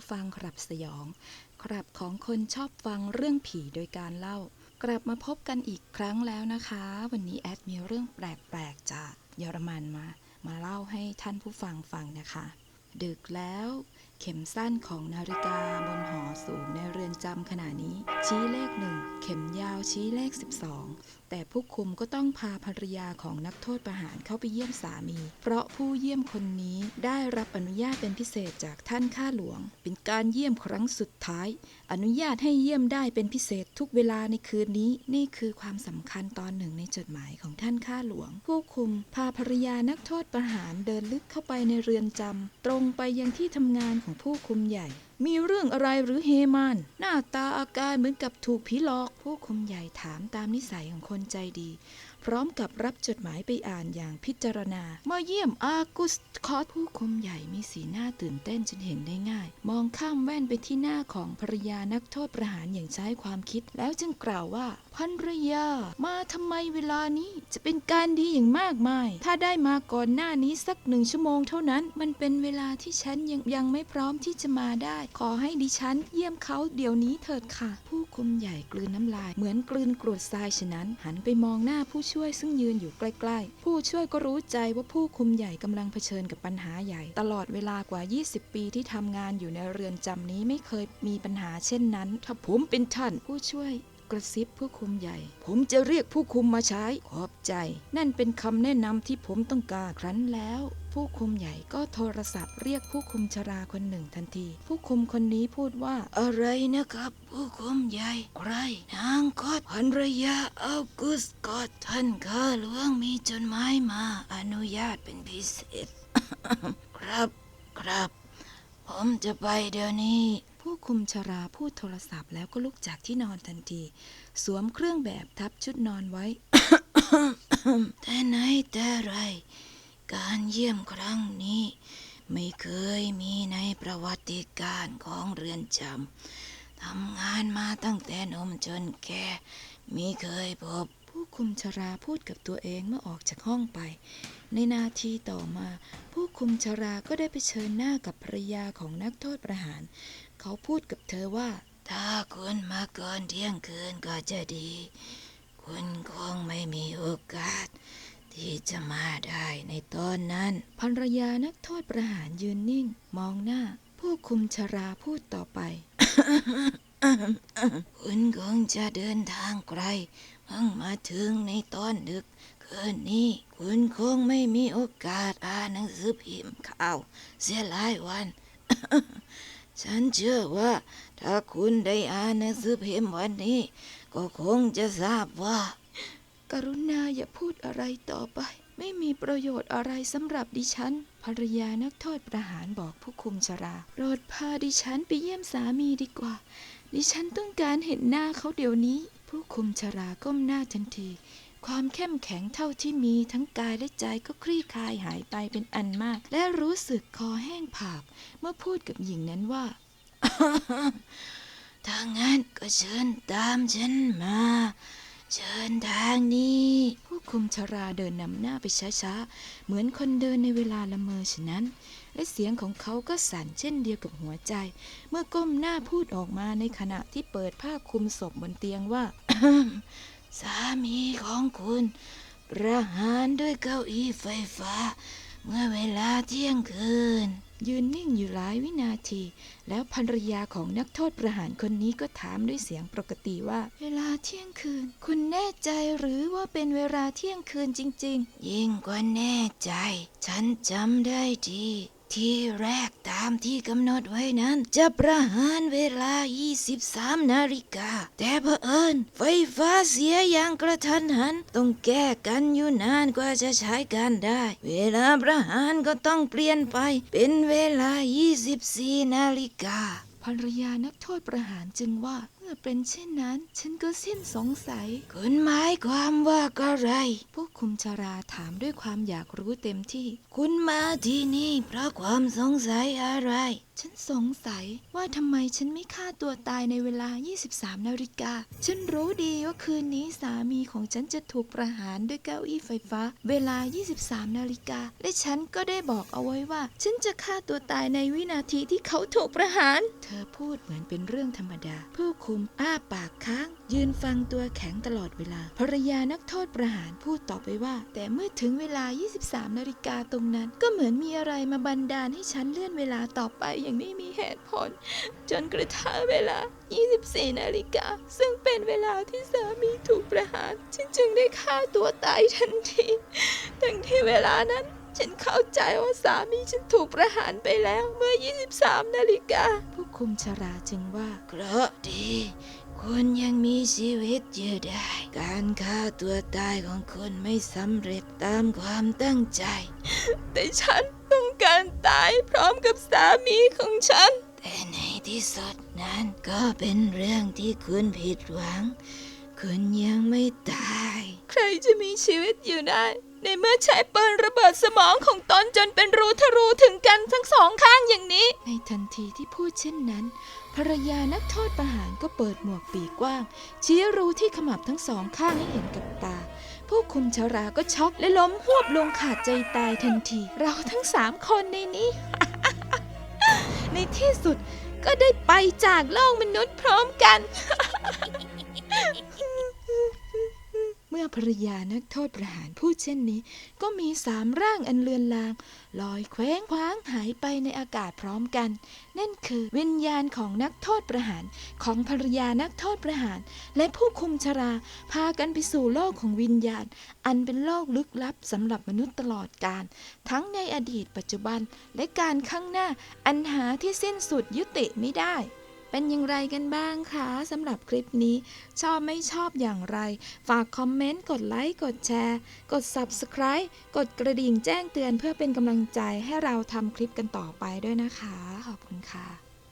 ผู้ฟังครับสยอง ครับของคนชอบฟังเรื่องผีโดยการเล่า กลับมาพบกันอีกครั้งแล้วนะคะ วันนี้แอดมีเรื่องแปลกๆจากเยอรมันมา มาเล่าให้ท่านผู้ฟังฟังนะคะ ดึกแล้ว เข็มสั้นของนาฬิกาบนหอสูงในเรือนจำขณะนี้ ชี้เลขหนึ่งเข็มยาวชี้เลข 12 แต่ผู้คุมก็ต้องพาภรรยาของนักโทษประหารเข้าไปเยี่ยมสามี เพราะผู้เยี่ยมคนนี้ได้รับอนุญาตเป็นพิเศษจากท่านข้าหลวง เป็นการเยี่ยมครั้งสุดท้าย อนุญาตให้เยี่ยมได้เป็นพิเศษทุกเวลาในคืนนี้ นี่คือความสำคัญตอนหนึ่งในจดหมายของท่านข้าหลวง ผู้คุมพาภรรยานักโทษประหารเดินลึกเข้าไปในเรือนจำตรงไปยังที่ทำงานของผู้คุมใหญ่ มีเรื่องอะไรหรือเฮมาน หน้าตาอาการเหมือนกับถูกผีหลอก ผู้คุมใหญ่ถามตามนิสัยของคนใจดี พร้อมกับรับจดหมายไปอ่านอย่างพิจารณา มาเยี่ยมอากุสคอสผู้คุมใหญ่มีสีหน้าตื่นเต้นจนเห็นได้ง่าย มองข้ามแว่นไปที่หน้าของภรรยานักโทษประหารอย่างใช้ความคิด แล้วจึงกล่าวว่าภรรยา มาทำไมเวลานี้จะเป็นการดีอย่างมากมาย ถ้าได้มาก่อนหน้านี้สักหนึ่งชั่วโมงเท่านั้น มันเป็นเวลาที่ฉันยังยังไม่พร้อมที่จะมาได้ขอให้ดิฉันเยี่ยมเขาเดี๋ยวนี้เถิดค่ะ ผู้คุมใหญ่กลืนน้ำลาย เหมือนกลืนกรวดทรายฉะนั้น หันไปมองหน้าผู้ช่วยซึ่งยืนอยู่ใกล้ ๆ ผู้ช่วยก็รู้ใจว่าผู้คุมใหญ่กำลังเผชิญกับปัญหาใหญ่ ตลอดเวลากว่า 20 ปีที่ทำงานอยู่ในเรือนจำนี้ไม่เคยมีปัญหาเช่นนั้น ถ้าผมเป็นท่านผู้ช่วย กระซิบผู้คุมใหญ่ ผมจะเรียกผู้คุมมาใช้ ขอบใจ นั่นเป็นคำแนะนำที่ผมต้องการครั้นแล้ว ผู้คุมใหญ่ก็โทรศัพท์เรียกผู้คุมชราคนหนึ่งทันที ผู้คุมคนนี้พูดว่า อะไรนะครับ ผู้คุมใหญ่ใครนางกอดภรรยาอัลกุสกอดท่านข้าหลวงมีจดหมายมา อนุญาตเป็นพิเศษ ครับครับ ผมจะไปเดี๋ยวนี้ ผู้คุมชราพูดโทรศัพท์แล้วก็ลุกจากที่นอนทันที สวมเครื่องแบบทับชุดนอนไว้ แต่ไหนแต่ไร การเยี่ยมครั้งนี้ ไม่เคยมีในประวัติการของเรือนจำทำงานมาตั้งแต่นมจนแก่มีเคยพบผู้คุมชราพูดกับตัวเองเมื่อออกจากห้องไป ในนาทีต่อมา ผู้คุมชราก็ได้ไปเชิญหน้ากับภรรยาของนักโทษประหาร เขาพูดกับเธอว่า ถ้าคุณมาก่อนเที่ยงคืนก็จะดี คุณคงไม่มีโอกาส ที่จะมาได้ในตอนนั้นภรรยานักโทษประหารยืนนิ่ง มองหน้า ผู้คุมชราพูดต่อไป คุณคงจะเดินทางไกลเพิ่งมาถึงในตอนดึกคืนนี้คุณคงไม่มีโอกาสอ่านหนังสือพิมพ์ข่าว เสียหลายวัน ฉันเชื่อว่า ถ้าคุณได้อ่านหนังสือพิมพ์วันนี้ ก็คงจะทราบว่า กรุณาอย่าพูดอะไรต่อไป ไม่มีประโยชน์อะไรสำหรับดิฉัน ภรรยานักโทษประหารบอกผู้คุมชรา โปรดพาดิฉันไปเยี่ยมสามีดีกว่า ดิฉันต้องการเห็นหน้าเขาเดี๋ยวนี้ ผู้คุมชราก้มหน้าทันที ความเข้มแข็งเท่าที่มีทั้งกายและใจก็คลี่คลายหายไปเป็นอันมาก และรู้สึกคอแห้งผาก เมื่อพูดกับหญิงนั้นว่าถ้างั้นก็เชิญตามฉันมา เชิญทางนี้ ผู้คุมชราเดินนำหน้าไปช้าๆ เหมือนคนเดินในเวลาละเมอฉะนั้น และเสียงของเขาก็สั่นเช่นเดียวกับหัวใจ เมื่อก้มหน้าพูดออกมาในขณะที่เปิดผ้าคลุมศพบนเตียงว่า สามีของคุณประหารด้วยเก้าอี้ไฟฟ้า เมื่อเวลาเที่ยงคืน ยืนนิ่งอยู่หลายวินาที แล้วภรรยาของนักโทษประหารคนนี้ก็ถามด้วยเสียงปกติว่า เวลาเที่ยงคืน คุณแน่ใจหรือว่าเป็นเวลาเที่ยงคืนจริง ๆ ยิ่งกว่าแน่ใจ ฉันจำได้ดี ที่แรกตามที่กำหนดไว้นั้น จะประหารเวลา 23 นาฬิกา แต่เผอิญไฟฟ้าเสียอย่างกระทันหัน ต้องแก้กันอยู่นานกว่าจะใช้การได้ เวลาประหารก็ต้องเปลี่ยนไป เป็นเวลา 24 นาฬิกาภรรยานักโทษประหารจึงว่า อเป็นเช่นนั้น ฉันก็สิ้นสงสัย คุณหมายความว่าอะไร ผู้คุมชาราถามด้วยความอยากรู้เต็มที่ คุณมาที่นี่เพราะความสงสัยอะไร ฉันสงสัยว่าทำไมฉันไม่ฆ่าตัวตายในเวลา 23 นาฬิกา ฉันรู้ดีว่าคืนนี้สามีของฉันจะถูกประหารด้วยเก้าอี้ไฟฟ้า เวลา 23 นาฬิกา และฉันก็ได้บอกเอาไว้ว่า ฉันจะฆ่าตัวตายในวินาทีที่เขาถูกประหาร เธอพูดเหมือนเป็นเรื่องธรรมดา ผู้คุมอ้าปากค้าง ยืนฟังตัวแข็งตลอดเวลา ภรรยานักโทษประหารพูดต่อไปว่า แต่เมื่อถึงเวลา 23 นาฬิกาตรงนั้น ก็เหมือนมีอะไรมาบันดาลให้ฉันเลื่อนเวลาต่อไปอย่างไม่มีเหตุผล จนกระทั่งเวลา 24 นาฬิกา ซึ่งเป็นเวลาที่สามีถูกประหาร ฉันจึงได้ฆ่าตัวตายทันที ทั้งที่เวลานั้น ฉันเข้าใจว่าสามีฉันถูกประหารไปแล้วเมื่อ 23 นาฬิกา ผู้คุมชราจึงว่า เคราะห์ดี คุณยังมีชีวิตอยู่ได้ การฆ่าตัวตายของคุณไม่สำเร็จตามความตั้งใจ แต่ฉันต้องการตายพร้อมกับสามีของฉัน แต่ในที่สุดนั้นก็เป็นเรื่องที่คุณผิดหวัง คุณยังไม่ตาย ใครจะมีชีวิตอยู่ได้ ในเมื่อใช้ปืนระเบิดสมองของตนจนเป็นรูทะรูถึงกันทั้งสองข้างอย่างนี้ ในทันทีที่พูดเช่นนั้น ภรรยานักโทษประหารก็เปิดหมวกปีกกว้าง ชี้รูที่ขมับทั้งสองข้างให้เห็นกับตา ผู้คุมชาราก็ช็อกและล้มหวบลงขาดใจตายทันที เราทั้งสามคนในนี้ ในที่สุดก็ได้ไปจากโลกมนุษย์พร้อมกัน มื่อภรรยานักโทษประหารพูดเช่นนี้ ก็มีสามร่างอันเลือนลาง ลอยเคว้งคว้างหายไปในอากาศพร้อมกัน นั่นคือวิญญาณของนักโทษประหารของภรรยานักโทษประหาร และผู้คุมชราพากันไปสู่โลกของวิญญาณ อันเป็นโลกลึกลับสำหรับมนุษย์ตลอดกาลทั้งในอดีตปัจจุบันและการข้างหน้าอันหาที่สิ้นสุดยุติไม่ได้ เป็นอย่างไรกันบ้างคะสำหรับคลิปนี้ ชอบไม่ชอบอย่างไร ฝากคอมเมนต์ กดไลค์ กดแชร์ กด Subscribe กดกระดิ่งแจ้งเตือนเพื่อเป็นกำลังใจให้เราทำคลิปกันต่อไปด้วยนะคะ ขอบคุณค่ะ